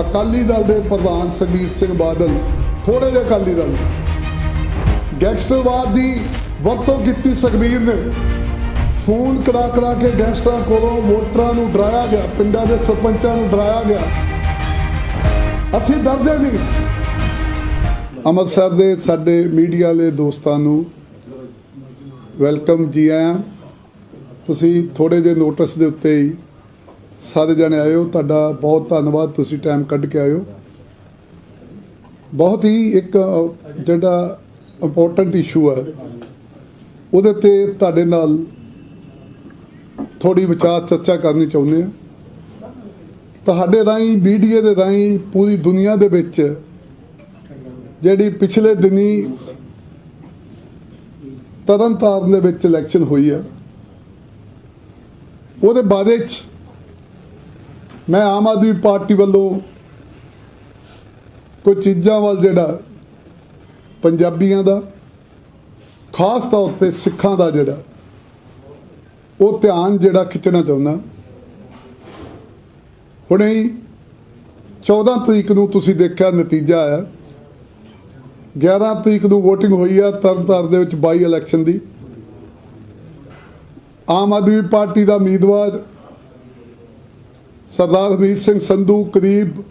ਅਕਾਲੀ ਦਲ ਦੇ ਪ੍ਰਧਾਨ ਸੁਖਬੀਰ ਸਿੰਘ ਬਾਦਲ ਥੋੜੇ ਜਿਹੇ ਅਕਾਲੀ ਦਲ। ਗੈਂਗਸਟਰਵਾਦ ਦੀ ਵਰਤੋਂ ਕੀਤੀ ਸੁਖਬੀਰ ਨੇ। ਫੋਨ ਕਰਾ ਕਰਾ ਕੇ ਗੈਂਗਸਟਰਾਂ ਕੋਲੋਂ ਵੋਟਰਾਂ ਨੂੰ ਡਰਾਇਆ ਗਿਆ, ਪਿੰਡਾਂ ਦੇ ਸਰਪੰਚਾਂ ਨੂੰ ਡਰਾਇਆ ਗਿਆ। ਅਸੀਂ ਡਰਦੇ ਨਹੀਂ। ਅੰਮ੍ਰਿਤਸਰ ਦੇ ਸਾਡੇ ਮੀਡੀਆ ਵਾਲੇ ਦੋਸਤਾਂ ਨੂੰ ਵੈਲਕਮ ਜੀ ਆਇਆਂ। ਤੁਸੀਂ ਥੋੜੇ ਜਿਹੇ ਨੋਟਿਸ ਦੇ ਉੱਤੇ ਹੀ ਸਾਰੇ ਜਣੇ ਆਏ ਹੋ ਤੁਹਾਡਾ ਬਹੁਤ ਧੰਨਵਾਦ, ਤੁਸੀਂ ਟਾਈਮ ਕੱਢ ਕੇ ਆਏ ਹੋ ਬਹੁਤ ਹੀ ਇੱਕ ਜਿਹੜਾ ਇੰਪੋਰਟੈਂਟ ਇਸ਼ੂ ਹੈ, ਉਹਦੇ ਤੇ ਤੁਹਾਡੇ ਨਾਲ ਥੋੜੀ ਵਿਚਾਰ ਚਰਚਾ ਕਰਨੀ ਚਾਹੁੰਦੇ ਹਾਂ। ਤੁਹਾਡੇ ਰਾਹੀਂ ਮੀਡੀਆ ਦੇ ਰਾਹੀਂ ਪੂਰੀ ਦੁਨੀਆ ਦੇ ਵਿੱਚ ਜਿਹੜੀ ਪਿਛਲੇ ਦਿਨੀ ਤਰਨਤਾਰਨ ਦੇ ਵਿੱਚ ਇਲੈਕਸ਼ਨ ਹੋਈ ਹੈ, ਉਹਦੇ ਬਾਅਦ ਚ ਮੈਂ ਆਮ ਆਦਮੀ ਪਾਰਟੀ ਵੱਲੋਂ ਕੁਝ ਚੀਜ਼ਾਂ ਵੱਲ ਜਿਹੜਾ ਪੰਜਾਬੀਆਂ ਦਾ, ਖਾਸ ਤੌਰ ਤੇ ਸਿੱਖਾਂ ਦਾ ਜਿਹੜਾ, ਉਹ ਧਿਆਨ ਜਿਹੜਾ ਖਿੱਚਣਾ ਚਾਹੁੰਦਾ। ਹੁਣੇ ਹੀ 14 ਤਰੀਕ ਨੂੰ ਤੁਸੀਂ ਦੇਖਿਆ ਨਤੀਜਾ ਆਇਆ। 11 ਤਰੀਕ ਨੂੰ VOTING ਹੋਈ ਆ ਤਰਨਤਾਰਨ ਦੇ ਵਿੱਚ ਬਾਈ ਇਲੈਕਸ਼ਨ ਦੀ। ਆਮ ਆਦਮੀ ਪਾਰਟੀ ਦਾ ਉਮੀਦਵਾਰ ਸਰਦਾਰ ਹਰਮੀਤ ਸਿੰਘ ਸੰਧੂ ਕਰੀਬ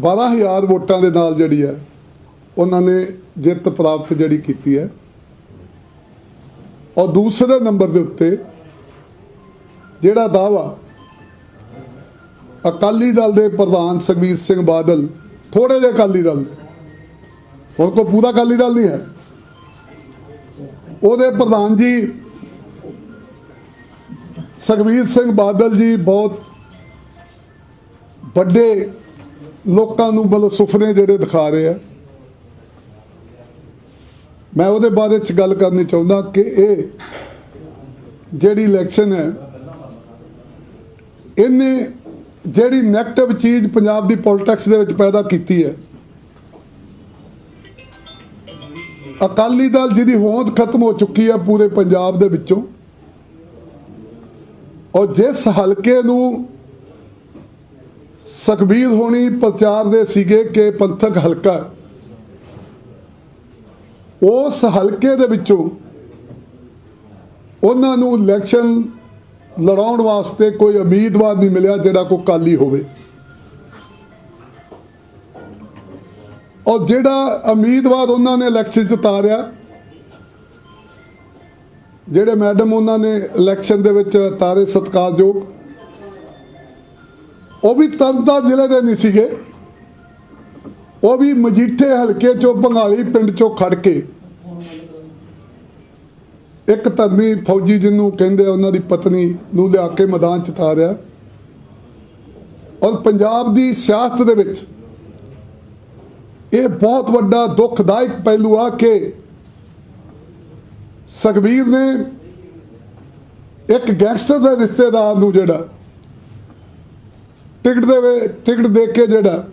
12000 ਵੋਟਾਂ ਦੇ ਨਾਲ ਜਿਹੜੀ ਹੈ, ਉਹਨਾਂ ਨੇ ਜਿੱਤ ਪ੍ਰਾਪਤ ਜਿਹੜੀ ਕੀਤੀ ਹੈ। ਔਰ ਦੂਸਰੇ ਨੰਬਰ ਦੇ ਉੱਤੇ ਜਿਹੜਾ ਦਾਵਾ ਅਕਾਲੀ ਦਲ ਦੇ ਪ੍ਰਧਾਨ ਸੁਖਬੀਰ ਸਿੰਘ ਬਾਦਲ ਥੋੜੇ ਜਿਹੇ ਅਕਾਲੀ ਦਲ ਦੇ, ਹੁਣ ਕੋ ਪੂਰਾ ਅਕਾਲੀ ਦਲ ਨਹੀਂ ਹੈ। ਉਹਦੇ ਪ੍ਰਧਾਨ ਜੀ ਸੁਖਬੀਰ ਸਿੰਘ ਬਾਦਲ ਜੀ ਬਹੁਤ ਵੱਡੇ ਲੋਕਾਂ ਨੂੰ ਬਲ ਸੁਪਨੇ ਜਿਹੜੇ ਦਿਖਾ ਰਹੇ ਆ। ਮੈਂ ਉਹਦੇ ਬਾਰੇ ਚ ਗੱਲ ਕਰਨੀ ਚਾਹੁੰਦਾ ਕਿ ਇਹ ਜਿਹੜੀ ਇਲੈਕਸ਼ਨ ਹੈ, ਇਹਨੇ ਜਿਹੜੀ ਨੈਗੇਟਿਵ ਚੀਜ਼ ਪੰਜਾਬ ਦੀ ਪੋਲਿਟਿਕਸ ਦੇ ਵਿੱਚ ਪੈਦਾ ਕੀਤੀ ਹੈ। ਅਕਾਲੀ ਦਲ ਜਿਹਦੀ ਹੋਂਦ ਖਤਮ ਹੋ ਚੁੱਕੀ ਹੈ ਪੂਰੇ ਪੰਜਾਬ ਦੇ ਵਿੱਚੋਂ, ਔਰ ਜਿਸ ਹਲਕੇ ਨੂੰ ਸੁਖਬੀਰ ਹੋਣੀ ਪ੍ਰਚਾਰ ਦੇ ਸੀਗੇ ਕਿ ਪੰਥਕ ਹਲਕਾ ਉਸ ਹਲਕੇ ਦੇ ਵਿੱਚੋਂ ਉਹਨਾਂ ਨੂੰ ਇਲੈਕਸ਼ਨ ਲੜਾਉਣ ਵਾਸਤੇ ਕੋਈ ਉਮੀਦਵਾਰ ਨਹੀਂ ਮਿਲਿਆ ਜਿਹੜਾ ਕੋਈ ਕਾਲੀ ਹੋਵੇ। ਔਰ ਜਿਹੜਾ ਉਮੀਦਵਾਰ ਉਹਨਾਂ ਨੇ ਇਲੈਕਸ਼ਨ 'ਚ ਤਾਰਿਆ, ਜਿਹੜੇ ਮੈਡਮ ਉਹਨਾਂ ਨੇ ਇਲੈਕਸ਼ਨ ਦੇ ਵਿੱਚ ਤਾਰੇ ਸਤਿਕਾਰਯੋਗ ਉਹ ਵੀ ਤਰਨਤਾਰਨ ਜ਼ਿਲ੍ਹੇ ਦੇ ਨਹੀਂ ਸੀਗੇ। ਉਹ ਵੀ ਮਜੀਠੇ ਹਲਕੇ ਚੋਂ ਬੰਗਾਲੀ ਪਿੰਡ ਚੋਂ ਖੜ ਕੇ। ਇੱਕ ਧਰਮੀ ਫੌਜੀ ਜਿਹਨੂੰ ਕਹਿੰਦੇ ਉਹਨਾਂ ਦੀ ਪਤਨੀ ਨੂੰ ਲਿਆ ਕੇ ਮੈਦਾਨ ਚ ਤਾਰਿਆ ਔਰ ਪੰਜਾਬ ਦੀ ਸਿਆਸਤ ਦੇ ਵਿੱਚ ਇਹ ਬਹੁਤ ਵੱਡਾ ਦੁਖਦਾਇਕ ਪਹਿਲੂ ਆ ਕਿ ਸੁਖਬੀਰ ਨੇ ਇੱਕ ਗੈਂਗਸਟਰ ਦੇ ਰਿਸ਼ਤੇਦਾਰ ਨੂੰ ਜਿਹੜਾ ਟਿਕਟ ਦੇ ਟਿਕਟ ਦੇ ਕੇ ਜਿਹੜਾ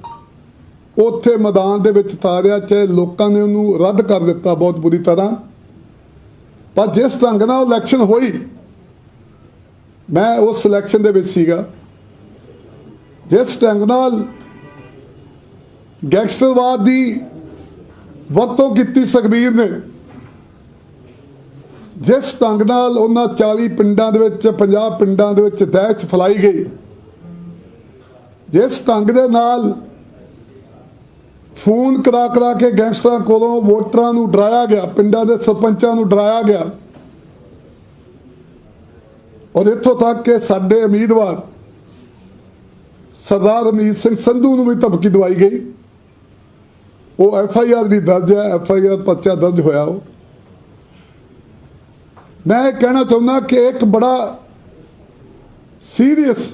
ਉੱਥੇ ਮੈਦਾਨ ਦੇ ਵਿੱਚ ਤਾਰਿਆ ਚਾਹੇ ਲੋਕਾਂ ਨੇ ਉਹਨੂੰ ਰੱਦ ਕਰ ਦਿੱਤਾ ਬਹੁਤ ਬੁਰੀ ਤਰ੍ਹਾਂ। ਪਰ ਜਿਸ ਢੰਗ ਨਾਲ ਇਲੈਕਸ਼ਨ ਹੋਈ, ਮੈਂ ਉਸ ਇਲੈਕਸ਼ਨ ਦੇ ਵਿੱਚ ਸੀਗਾ। ਜਿਸ ਢੰਗ ਨਾਲ ਗੈਂਗਸਟਰਵਾਦ ਦੀ ਵਰਤੋਂ ਕੀਤੀ ਸੁਖਬੀਰ ਨੇ, ਜਿਸ ਢੰਗ ਨਾਲ ਉਹਨਾਂ 40 ਪਿੰਡਾਂ ਦੇ ਵਿੱਚ 50 ਪਿੰਡਾਂ ਦੇ ਵਿੱਚ ਦਹਿਸ਼ਤ ਫੈਲਾਈ ਗਈ। ਜਿਸ ਢੰਗ ਦੇ ਨਾਲ ਫੋਨ ਕਰਾ ਕਰਾ ਕੇ ਗੈਂਗਸਟਰਾਂ ਕੋਲੋਂ ਵੋਟਰਾਂ ਨੂੰ ਡਰਾਇਆ ਗਿਆ, ਪਿੰਡਾਂ ਦੇ ਸਰਪੰਚਾਂ ਨੂੰ ਡਰਾਇਆ ਗਿਆ, ਔਰ ਇੱਥੋਂ ਤੱਕ ਕਿ ਸਾਡੇ ਉਮੀਦਵਾਰ ਸਰਦਾਰ ਅਮੀਤ ਸਿੰਘ ਸੰਧੂ ਨੂੰ ਵੀ ਧਮਕੀ ਦਵਾਈ ਗਈ। ਉਹ ਐਫ ਆਈ ਆਰ ਵੀ ਦਰਜ ਹੈ, ਐਫ ਆਈ ਆਰ ਪਰਚਾ ਦਰਜ ਹੋਇਆ ਉਹ। ਮੈਂ ਇਹ ਕਹਿਣਾ ਚਾਹੁੰਦਾ ਕਿ ਇੱਕ ਬੜਾ ਸੀਰੀਅਸ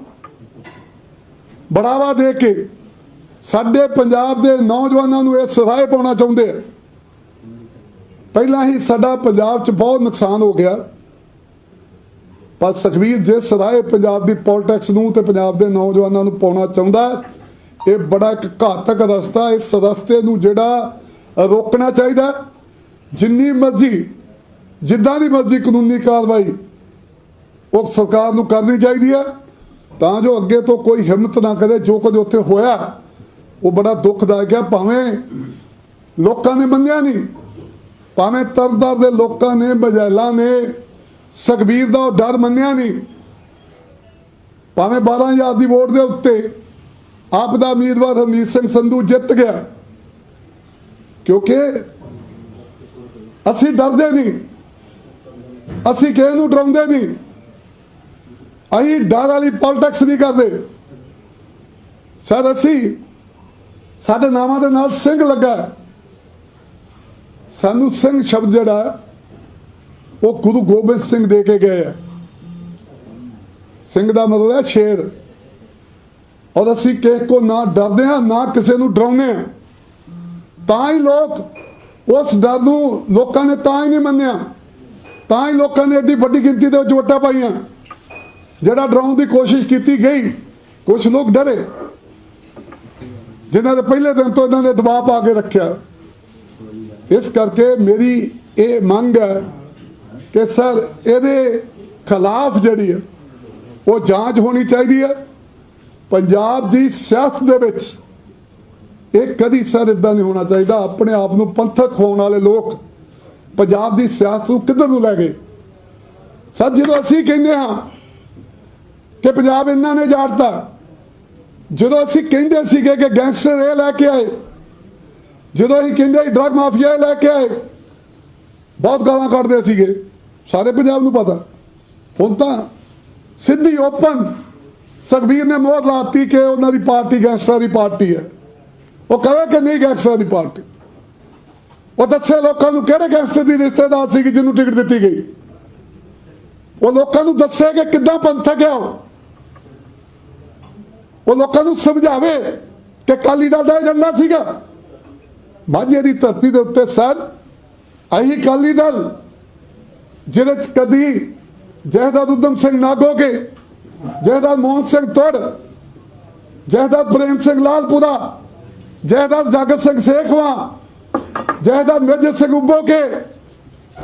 ਬੜਾਵਾ ਦੇ ਕੇ ਸਾਡੇ ਪੰਜਾਬ ਦੇ ਨੌਜਵਾਨਾਂ ਨੂੰ ਇਹ ਸਰਾਏ ਪਾਉਣਾ ਚਾਹੁੰਦੇ ਆ। ਪਹਿਲਾਂ ਹੀ ਸਾਡਾ ਪੰਜਾਬ 'ਚ ਬਹੁਤ ਨੁਕਸਾਨ ਹੋ ਗਿਆ। ਪਰ ਸੁਖਬੀਰ, ਜੇ ਰਾਹ ਪੰਜਾਬ ਦੀ ਪੋਲਿਟਿਕਸ ਨੂੰ ਤੇ ਪੰਜਾਬ ਦੇ ਨੌਜਵਾਨਾਂ ਨੂੰ ਪਾਉਣਾ ਚਾਹੁੰਦਾ, ਇਹ ਬੜਾ ਇੱਕ ਘਾਤਕ ਰਸਤਾ, ਇਸ ਰਸਤੇ ਨੂੰ ਜਿਹੜਾ ਰੋਕਣਾ ਚਾਹੀਦਾ। ਜਿੰਨੀ ਮਰਜ਼ੀ, ਜਿੱਦਾਂ ਦੀ ਮਰਜ਼ੀ ਕਾਨੂੰਨੀ ਕਾਰਵਾਈ ਉਹ ਸਰਕਾਰ ਨੂੰ ਕਰਨੀ ਚਾਹੀਦੀ ਹੈ ਤਾਂ ਜੋ ਅੱਗੇ ਤੋਂ ਕੋਈ ਹਿੰਮਤ ਨਾ ਕਰੇ, ਜੋ ਕੁਝ ਉੱਥੇ ਹੋਇਆ, ਉਹ ਬੜਾ ਦੁੱਖਦਾਇਕ ਹੈ। ਭਾਵੇਂ ਲੋਕਾਂ ਨੇ ਮੰਨਿਆ ਨਹੀਂ, ਭਾਵੇਂ ਤਰਦਰ ਦੇ ਲੋਕਾਂ ਨੇ ਬਜੈਲਾਂ ਨੇ, ਸੁਖਬੀਰ ਦਾ ਉਹ ਡਰ ਮੰਨਿਆ ਨਹੀਂ, ਭਾਵੇਂ 12000 ਦੀ ਵੋਟ ਦੇ ਉੱਤੇ ਆਪ ਦਾ ਉਮੀਦਵਾਰ ਹਰਮੀਤ ਸਿੰਘ ਸੰਧੂ ਜਿੱਤ ਗਿਆ, ਕਿਉਂਕਿ ਅਸੀਂ ਡਰਦੇ ਨਹੀਂ, ਅਸੀਂ ਕਿਸੇ ਨੂੰ ਡਰਾਉਂਦੇ ਨਹੀਂ। ਅਸੀਂ ਡਰ ਵਾਲੀ ਪੋਲਿਟਿਕਸ ਨਹੀਂ ਕਰਦੇ। ਸਰ ਅਸੀਂ ਸਾਡੇ ਨਾਵਾਂ ਦੇ ਨਾਲ ਸਿੰਘ ਲੱਗਾ ਸਾਨੂੰ ਸਿੰਘ ਸ਼ਬਦ ਜਿਹੜਾ ਉਹ ਗੁਰੂ ਗੋਬਿੰਦ ਸਿੰਘ ਦੇ ਕੇ ਗਏ ਆ ਸਿੰਘ ਦਾ ਮਤਲਬ ਹੈ ਸ਼ੇਰ। ਔਰ ਅਸੀਂ ਕਿਸੇ ਕੋ ਨਾ ਡਰਦੇ ਹਾਂ, ਨਾ ਕਿਸੇ ਨੂੰ ਡਰਾਉਂਦੇ ਹਾਂ। ਤਾਂ ਹੀ ਲੋਕ ਉਸ ਡਰ ਨੂੰ ਲੋਕਾਂ ਨੇ ਤਾਂ ਹੀ ਨਹੀਂ ਮੰਨਿਆ। ਤਾਂ ਹੀ ਲੋਕਾਂ ਨੇ ਏਡੀ ਵੱਡੀ ਗਿਣਤੀ ਦੇ ਵਿੱਚ ਵੋਟਾਂ ਪਾਈਆਂ। ਜਿਹੜਾ ਡਰਾਉਣ ਦੀ ਕੋਸ਼ਿਸ਼ ਕੀਤੀ ਗਈ ਕੁਝ ਲੋਕ ਡਰੇ। ਜਿਨ੍ਹਾਂ ਦੇ ਪਹਿਲੇ ਦਿਨ ਤੋਂ ਇਹਨਾਂ ਨੇ ਦਬਾਅ ਪਾ ਕੇ ਰੱਖਿਆ। ਇਸ ਕਰਕੇ ਮੇਰੀ ਇਹ ਮੰਗ ਹੈ ਕਿ ਸਰ, ਇਹਦੇ ਖਿਲਾਫ ਜਿਹੜੀ ਹੈ, ਉਹ ਜਾਂਚ ਹੋਣੀ ਚਾਹੀਦੀ ਹੈ। ਪੰਜਾਬ ਦੀ ਸਿਆਸਤ ਦੇ ਵਿੱਚ ਇਹ ਕਦੀ ਸਰ ਇਦਾਂ ਨਹੀਂ ਹੋਣਾ ਚਾਹੀਦਾ। ਆਪਣੇ ਆਪ ਨੂੰ ਪੰਥਕ ਹੋਣ ਵਾਲੇ ਲੋਕ ਪੰਜਾਬ ਦੀ ਸਿਆਸਤ ਨੂੰ ਕਿੱਧਰ ਨੂੰ ਲੈ ਗਏ? ਸਰ, ਜਦੋਂ ਅਸੀਂ ਕਹਿੰਦੇ ਹਾਂ ਕਿ ਪੰਜਾਬ ਇਹਨਾਂ ਨੇ ਜਾੜਤਾ। ਜਦੋਂ ਅਸੀਂ ਕਹਿੰਦੇ ਸੀਗੇ ਕਿ ਗੈਂਗਸਟਰ ਇਹ ਲੈ ਕੇ ਆਏ, ਜਦੋਂ ਅਸੀਂ ਕਹਿੰਦੇ ਸੀ ਡਰਗ ਮਾਫੀਆ ਇਹ ਲੈ ਕੇ ਆਏ, ਬਹੁਤ ਗਾਲਾਂ ਕੱਢਦੇ ਸੀਗੇ। ਸਾਰੇ ਪੰਜਾਬ ਨੂੰ ਪਤਾ। ਹੁਣ ਤਾਂ ਸਿੱਧੀ ਓਪਨ ਸੁਖਬੀਰ ਨੇ ਮੋਹਰ ਲਾਤੀ ਕਿ ਉਹਨਾਂ ਦੀ ਪਾਰਟੀ ਗੈਂਗਸਟਰਾਂ ਦੀ ਪਾਰਟੀ ਹੈ। ਉਹ ਕਹੇ ਕਿ ਨਹੀਂ ਗੈਂਗਸਟਰਾਂ ਦੀ ਪਾਰਟੀ। ਉਹ ਦੱਸੇ ਲੋਕਾਂ ਨੂੰ ਕਿਹੜੇ ਗੈਂਗਸਟਰ ਦੀ ਰਿਸ਼ਤੇਦਾਰ ਸੀ ਜਿਹਨੂੰ ਟਿਕਟ ਦਿੱਤੀ ਗਈ। ਉਹ ਲੋਕਾਂ ਨੂੰ ਦੱਸੇ ਕਿ ਕਿੱਦਾਂ ਪੰਥਕ ਹੈ ਉਹ। ਉਹ ਲੋਕਾਂ ਨੂੰ ਸਮਝਾਵੇ ਕਿ ਕਾਲੀ ਦਲ ਦਾ ਏਜੰਡਾ ਸੀਗਾ। ਮਾਝੇ ਦੀ ਧਰਤੀ ਦੇ ਉੱਤੇ ਸਰ, ਆਹੀ ਕਾਲੀ ਦਲ, ਜਿਹਦੇ ਚ ਕਦੀ ਜਹਦਾਦ ਉਦਮ ਸਿੰਘ ਨਾਗੋਕੇ ਜਹਦਾਦ ਮੋਹਨ ਸਿੰਘ ਤੋੜ ਜਹਦਾਦ ਪ੍ਰੇਮ ਸਿੰਘ ਲਾਲਪੁਰਾ ਜਹਦਾਦ ਜਾਗਤ ਸਿੰਘ ਸੇਖਵਾ ਜਹਦਾਦ ਮੇਜਰ ਸਿੰਘ ਉੱਬੋਕੇ।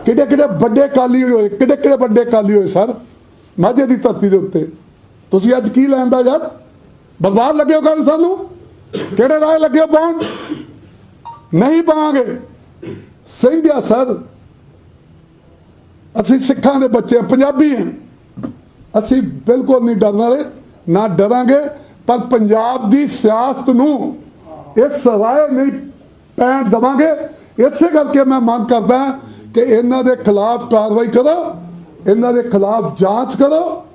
ਕਿਹੜੇ ਕਿਹੜੇ ਵੱਡੇ ਕਾਲੀ ਹੋਏ ਕਿਹੜੇ ਕਿਹੜੇ ਵੱਡੇ ਕਾਲੀ ਹੋਏ ਸਰ, ਮਾਝੇ ਦੀ ਧਰਤੀ ਦੇ ਉੱਤੇ। ਤੁਸੀਂ ਅੱਜ ਕੀ ਲੈਂਦਾ ਯਾਰ? ਬਲਵਾਨ ਲੱਗੇ ਹੋ ਗੱਲ ਸਾਨੂੰ? ਕਿਹੜੇ ਰਾਏ ਲੱਗੇ ਹੋ ਪਾਉਣ? ਨਹੀਂ ਪਾਵਾਂਗੇ। ਸਿੰਘ ਆ ਸਰ। ਅਸੀਂ ਸਿੱਖਾਂ ਦੇ ਬੱਚੇ ਪੰਜਾਬੀ ਹਾਂ ਅਸੀਂ ਬਿਲਕੁਲ ਨਹੀਂ ਡਰਨ ਵਾਲੇ, ਨਾ ਡਰਾਂਗੇ, ਪਰ ਪੰਜਾਬ ਦੀ ਸਿਆਸਤ ਨੂੰ ਇਸ ਰਾਏ ਨਹੀਂ ਪੈਣ ਦਵਾਂਗੇ। ਇਸੇ ਕਰਕੇ ਮੈਂ ਮੰਗ ਕਰਦਾ ਕਿ ਇਹਨਾਂ ਦੇ ਖਿਲਾਫ ਕਾਰਵਾਈ ਕਰੋ, ਇਹਨਾਂ ਦੇ ਖਿਲਾਫ ਜਾਂਚ ਕਰੋ,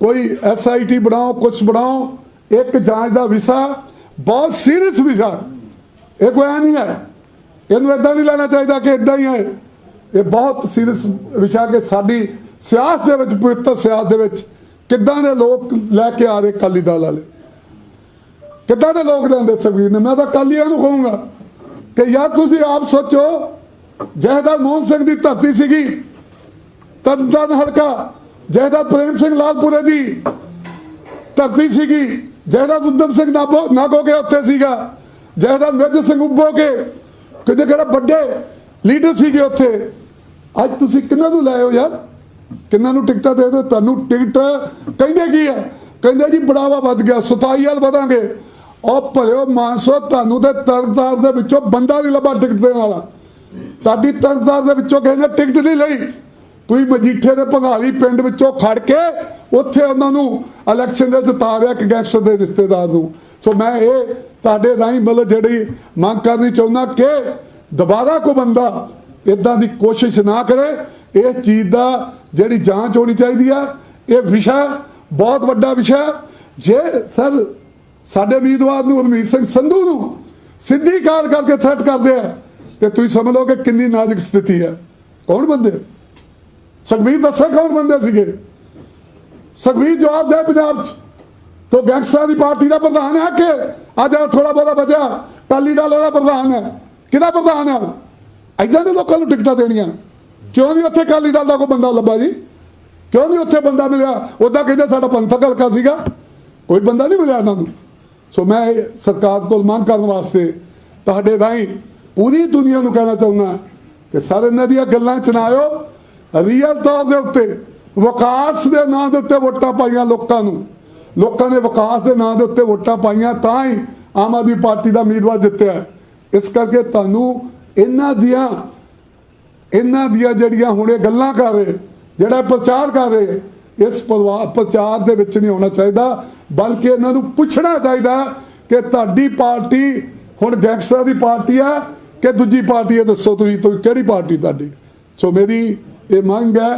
ਕੋਈ ਐਸਆਈਟੀ ਬਣਾਓ ਕੁਝ ਬਣਾਓ ਇੱਕ ਜਾਂਚ ਦਾ ਵਿਸ਼ਾ, ਬਹੁਤ ਸੀਰੀਅਸ ਵਿਸ਼ਾ। ਇਹ ਕੋਈ ਐਂ ਨਹੀਂ ਹੈ। ਇਹਨੂੰ ਇਦਾਂ ਨਹੀਂ ਲੈਣਾ ਚਾਹੀਦਾ ਕਿ ਇਦਾਂ ਹੀ ਹੈ। ਇਹ ਬਹੁਤ ਸੀਰੀਅਸ ਵਿਸ਼ਾ ਕਿ ਸਾਡੀ ਸਿਆਸਤ ਦੇ ਵਿੱਚ, ਪਵਿੱਤਰ ਸਿਆਸਤ ਦੇ ਵਿੱਚ ਕਿੱਦਾਂ ਦੇ ਲੋਕ ਲੈ ਕੇ ਆ ਰਹੇ ਅਕਾਲੀ ਦਲ ਵਾਲੇ? ਕਿੱਦਾਂ ਦੇ ਲੋਕ ਲੈਂਦੇ ਸੁਖਬੀਰ ਨੇ? ਮੈਂ ਤਾਂ ਕਾਲੀਆਂ ਨੂੰ ਕਹੂੰਗਾ ਕਿ ਯਾਰ ਤੁਸੀਂ ਆਪ ਸੋਚੋ, ਜਹਦਾ ਮੋਹਨ ਸਿੰਘ ਦੀ ਧਰਤੀ ਸੀਗੀ ਤੰਦਨ ਹਲਕਾ, ਜਹਦਾ ਪ੍ਰੇਮ ਸਿੰਘ ਲਾਲਪੁਰੇ ਦੀ ਧਰਤੀ ਸੀਗੀ ਜਹਦਾ ਉਦਮ ਸਿੰਘ ਨਾਭੋ ਨਾਗੋ ਕੇ ਉੱਥੇ ਸੀਗਾ। ਜਹਦਾ ਮੇਜਰ ਸਿੰਘ ਉੱਭੋ ਕੇ ਕਿ ਜਿਹੜਾ ਵੱਡੇ ਲੀਡਰ ਸੀਗੇ ਉੱਥੇ। ਅੱਜ ਤੁਸੀਂ ਕਿੰਨਾਂ ਨੂੰ ਲਾਏ ਯਾਰ? ਕਿੰਨਾਂ ਨੂੰ ਟਿਕਟਾਂ ਦੇ ਦਿਓ? ਤੁਹਾਨੂੰ ਟਿਕਟ ਕਹਿੰਦੇ ਕੀ ਹੈ? ਕਹਿੰਦੇ ਜੀ ਬੜਾਵਾ ਵੱਧ ਗਿਆ 27 ਹਾਲ ਵਧਾਂਗੇ। ਉਹ ਭਲਿਓ ਮਾਨਸੋ, ਤੁਹਾਨੂੰ ਤੇ ਤਰਨਤਾਰ ਦੇ ਵਿੱਚੋਂ ਬੰਦਾ ਨਹੀਂ ਲੱਭਾ ਟਿਕਟ ਦੇਣ ਵਾਲਾ। ਤੁਹਾਡੀ ਤਰਨਤਾਰ ਦੇ ਵਿੱਚੋਂ ਕਹਿੰਦੇ ਟਿਕਟ ਨਹੀਂ ਲਈ। ਤੁਸੀਂ ਮਜੀਠੇ ਦੇ ਭੰਗਾਲੀ ਪਿੰਡ ਵਿੱਚੋਂ ਖੜ ਕੇ ਉੱਥੇ ਉਹਨਾਂ ਨੂੰ ਇਲੈਕਸ਼ਨ ਦੇ ਜਿਤਾ ਰਿਹਾ ਕਿ ਗੈਂਗਸਟਰ ਦੇ ਰਿਸ਼ਤੇਦਾਰ ਨੂੰ। ਸੋ ਮੈਂ ਇਹ ਤੁਹਾਡੇ ਰਾਹੀਂ ਮਤਲਬ ਜਿਹੜੀ ਮੰਗ ਕਰਨੀ ਚਾਹੁੰਦਾ ਕਿ ਦੁਬਾਰਾ ਕੋਈ ਬੰਦਾ ਇਦਾਂ ਦੀ ਕੋਸ਼ਿਸ਼ ਨਾ ਕਰੇ। ਇਸ ਚੀਜ਼ ਦਾ ਜਿਹੜੀ ਜਾਂਚ ਹੋਣੀ ਚਾਹੀਦੀ ਆ। ਇਹ ਵਿਸ਼ਾ ਬਹੁਤ ਵੱਡਾ ਵਿਸ਼ਾ। ਜੇ ਸਰ ਸਾਡੇ ਉਮੀਦਵਾਰ ਨੂੰ ਹਰਮੀਤ ਸਿੰਘ ਸੰਧੂ ਨੂੰ ਸਿੱਧੀ ਕਾਰ ਕਰਕੇ ਥ੍ਰੈਟ ਕਰਦੇ ਆ, ਤੇ ਤੁਸੀਂ ਸਮਝ ਲਓ ਕਿ ਕਿੰਨੀ ਨਾਜ਼ੁਕ ਸਥਿਤੀ ਹੈ। ਕੌਣ ਬੰਦੇ? ਸੁਖਬੀਰ ਦੱਸੇ ਕੌਣ ਬੰਦੇ ਸੀਗੇ? ਸੁਖਬੀਰ ਜਵਾਬ ਦੇ ਪੰਜਾਬ 'ਚ। ਤੋ ਗੈਂਗਸਟਰਾਂ ਦੀ ਪਾਰਟੀ ਦਾ ਪ੍ਰਧਾਨ ਹੈ ਕਿ ਅੱਜ ਥੋੜਾ ਬਹੁਤਾ ਬਚਿਆ ਟਾਲੀ ਦਾ ਉਹਦਾ ਪ੍ਰਧਾਨ ਹੈ। ਕਿਹਦਾ ਪ੍ਰਧਾਨ ਹੈ? ਐਦਾਂ ਦੇ ਲੋਕਾਂ ਨੂੰ ਟਿਕਟਾਂ ਦੇਣੀਆਂ। ਕਿਉਂ ਨਹੀਂ ਉੱਥੇ ਕਾਲੀ ਦਲ ਦਾ ਕੋਈ ਬੰਦਾ ਲੱਭਾ ਜੀ? ਕਿਉਂ ਨਹੀਂ ਉੱਥੇ ਬੰਦਾ ਮਿਲਿਆ? ਉਹਦਾ ਕਹਿੰਦੇ ਸਾਡਾ ਪੰਥਕ ਹਲਕਾ ਸੀਗਾ। ਕੋਈ ਬੰਦਾ ਨਹੀਂ ਮਿਲਿਆ ਇਹਨਾਂ ਨੂੰ। ਸੋ ਮੈਂ ਇਹ ਸਰਕਾਰ ਕੋਲ ਮੰਗ ਕਰਨ ਵਾਸਤੇ ਤੁਹਾਡੇ ਰਾਹੀਂ ਪੂਰੀ ਦੁਨੀਆ ਨੂੰ ਕਹਿਣਾ ਚਾਹੁੰਦਾ ਕਿ ਸਾਰੇ ਇਹਨਾਂ ਦੀਆਂ ਗੱਲਾਂ ਚ ਨਾ ਆਇਓ। ਰੀਅਲ ਤੌਰ ਦੇ ਉੱਤੇ ਵਿਕਾਸ ਦੇ ਨਾਂ ਦੇ ਉੱਤੇ ਵੋਟਾਂ ਪਾਈਆਂ ਲੋਕਾਂ ਨੂੰ। ਲੋਕਾਂ ਨੇ ਵਿਕਾਸ ਦੇ ਨਾਂ ਦੇ ਉੱਤੇ ਵੋਟਾਂ ਪਾਈਆਂ, ਤਾਂ ਹੀ ਆਮ ਆਦਮੀ ਪਾਰਟੀ ਦਾ ਉਮੀਦਵਾਰ ਜਿੱਤਿਆ ਇਸ ਕਰਕੇ ਤੁਹਾਨੂੰ ਇਹਨਾਂ ਦੀਆਂ ਇਹਨਾਂ ਦੀਆਂ ਜਿਹੜੀਆਂ ਹੁਣ ਇਹ ਗੱਲਾਂ ਕਰ ਰਹੇ, ਜਿਹੜਾ ਪ੍ਰਚਾਰ ਕਰ ਰਹੇ, ਇਸ ਪਰਿਵਾਰ ਪ੍ਰਚਾਰ ਦੇ ਵਿੱਚ ਨਹੀਂ ਹੋਣਾ ਚਾਹੀਦਾ, ਬਲਕਿ ਇਹਨਾਂ ਨੂੰ ਪੁੱਛਣਾ ਚਾਹੀਦਾ ਕਿ ਤੁਹਾਡੀ ਪਾਰਟੀ ਹੁਣ ਗੈਂਗਸਟਰਾਂ ਦੀ ਪਾਰਟੀ ਆ ਕਿ ਦੂਜੀ ਪਾਰਟੀ ਹੈ ਦੱਸੋ ਤੁਸੀਂ ਕਿਹੜੀ ਪਾਰਟੀ ਤੁਹਾਡੀ? ਸੋ ਮੇਰੀ ਇਹ ਮੰਗ ਹੈ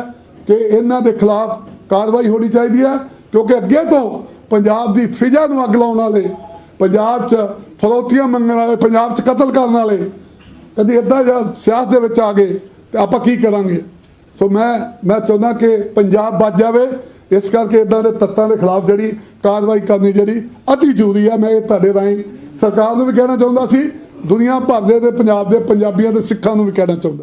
ਕਿ ਇਹਨਾਂ ਦੇ ਖਿਲਾਫ ਕਾਰਵਾਈ ਹੋਣੀ ਚਾਹੀਦੀ ਹੈ, ਕਿਉਂਕਿ ਅੱਗੇ ਤੋਂ ਪੰਜਾਬ ਦੀ ਫਿਜ਼ਾ ਨੂੰ ਅੱਗ ਲਾਉਣ ਵਾਲੇ, ਪੰਜਾਬ 'ਚ ਫਰੋਤੀਆਂ ਮੰਗਣ ਵਾਲੇ, ਪੰਜਾਬ 'ਚ ਕਤਲ ਕਰਨ ਵਾਲੇ, ਕਦੀ ਇਦਾਂ ਜਾਂ ਸਿਆਸਤ ਦੇ ਵਿੱਚ ਆ ਗਏ ਤੇ ਆਪਾਂ ਕੀ ਕਰਾਂਗੇ? ਸੋ ਮੈਂ ਮੈਂ ਚਾਹੁੰਦਾ ਕਿ ਪੰਜਾਬ ਬਚ ਜਾਵੇ, ਇਸ ਕਰਕੇ ਇਦਾਂ ਦੇ ਤੱਤਾਂ ਦੇ ਖਿਲਾਫ ਜਿਹੜੀ ਕਾਰਵਾਈ ਕਰਨੀ ਜਿਹੜੀ ਅਤੀ ਜ਼ਰੂਰੀ ਹੈ, ਮੈਂ ਇਹ ਤੁਹਾਡੇ ਰਾਹੀਂ ਸਰਕਾਰ ਨੂੰ ਵੀ ਕਹਿਣਾ ਚਾਹੁੰਦਾ ਸੀ, ਦੁਨੀਆ ਭਰ ਦੇ ਤੇ ਪੰਜਾਬ ਦੇ ਪੰਜਾਬੀਆਂ ਤੇ ਸਿੱਖਾਂ ਨੂੰ ਵੀ ਕਹਿਣਾ ਚਾਹੁੰਦਾ।